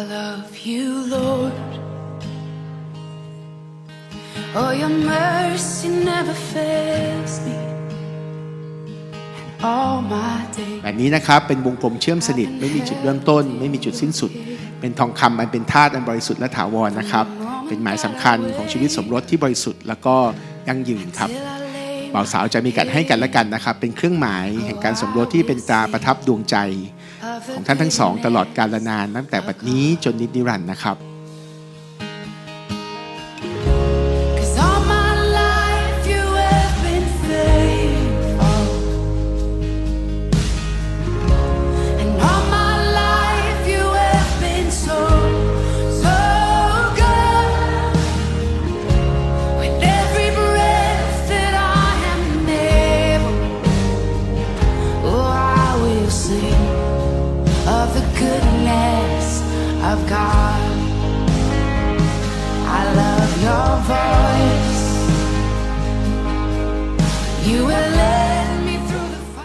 love you, Lord. Oh, your mercy never fails me. And all my days. แบบนี้นะครับ เป็นวงกลมเชื่อมสนิท ไม่มีจุดเริ่มต้น ไม่มีจุดสิ้นสุด เป็นทองคำมันเป็นธาตุอันบริสุทธิ์และถาวรนะครับ เป็นหมายสำคัญของชีวิตสมรสที่บริสุทธิ์แล้วก็ยั่งยืนครับ Till I lay บ่าวสาวจะมีกันให้กันและกันนะครับ เป็นเครื่องหมายแห่งการสมรสที่เป็นตราประทับดวงใจ of ของท่านทั้งสองตลอดกาลนานตั้งแต่บัดนี้จนนิจนิรันดร์นะครับ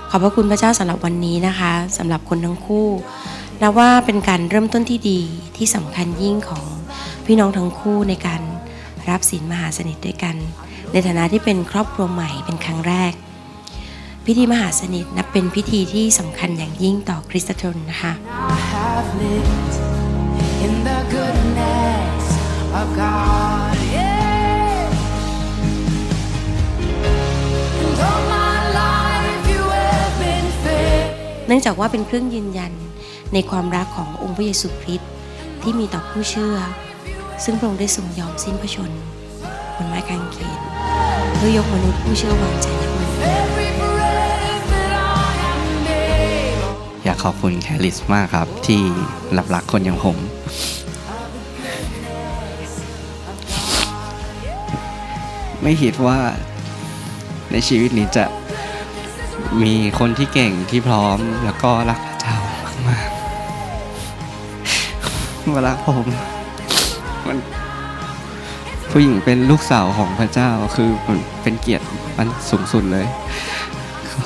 ขอบพระคุณพระเจ้าสำหรับวันนี้นะคะสำหรับคนทั้งคู่นับว่าเป็นการเริ่มต้นที่ดีที่สำคัญยิ่งของพี่น้องทั้งคู่ในการรับศีลมหาสนิทด้วยกัน ในฐานะที่เป็นครอบครัวใหม่เป็นครั้งแรก พิธีมหาสนิทนับเป็นพิธีที่สำคัญอย่างยิ่งต่อคริสตชนนะคะ เนื่องจากว่าเป็นเครื่องยืนยันในความรักขององค์พระเยซูคริสต์ที่มีต่อผู้เชื่อ ซึ่งพระองค์ได้ทรงยอมสิ้นพระชนบนไม้กางเขนเพื่อยกมนุษย์ผู้เชื่อวางใจในพระองค์ Every breath that I am able. อยากขอบคุณแคลิสมากครับ ที่รับรักคนอย่างผมไม่คิดว่าในชีวิตนี้จะ มีคนที่เก่งที่พร้อมแล้วก็รักพระเจ้ามากๆมารักผมมันผู้หญิงเป็นลูกสาวของพระเจ้าคือมันเป็นเกียรติอันสูงสุดเลย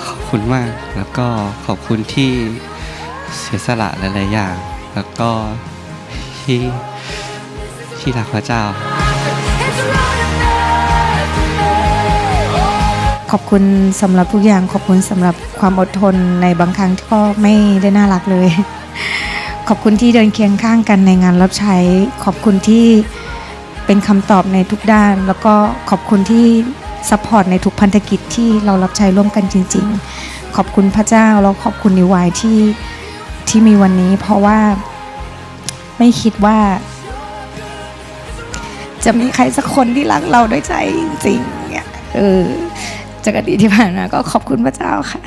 ขอบคุณมาก แล้วก็ขอบคุณที่เสียสละหลายๆอย่าง แล้วก็ที่ที่รักพระเจ้า ขอบคุณสำหรับทุกอย่างขอบคุณสำหรับความอดทนในบางครั้งที่ก็ไม่ได้น่ารักเลย ขอบคุณที่เดินเคียงข้างกันในงานรับใช้ ขอบคุณที่เป็นคำตอบในทุกด้าน แล้วก็ขอบคุณที่ซัพพอร์ตในทุกพันธกิจที่เรารับใช้ร่วมกันจริง ๆ ขอบคุณพระเจ้าแล้วขอบคุณนิวายที่ที่มีวันนี้ เพราะว่าไม่คิดว่า จะมีใครสักคนที่รักเราด้วยใจจริงๆเนี่ยเออ จากอดีตที่ผ่านมาก็ขอบคุณพระเจ้าค่ะ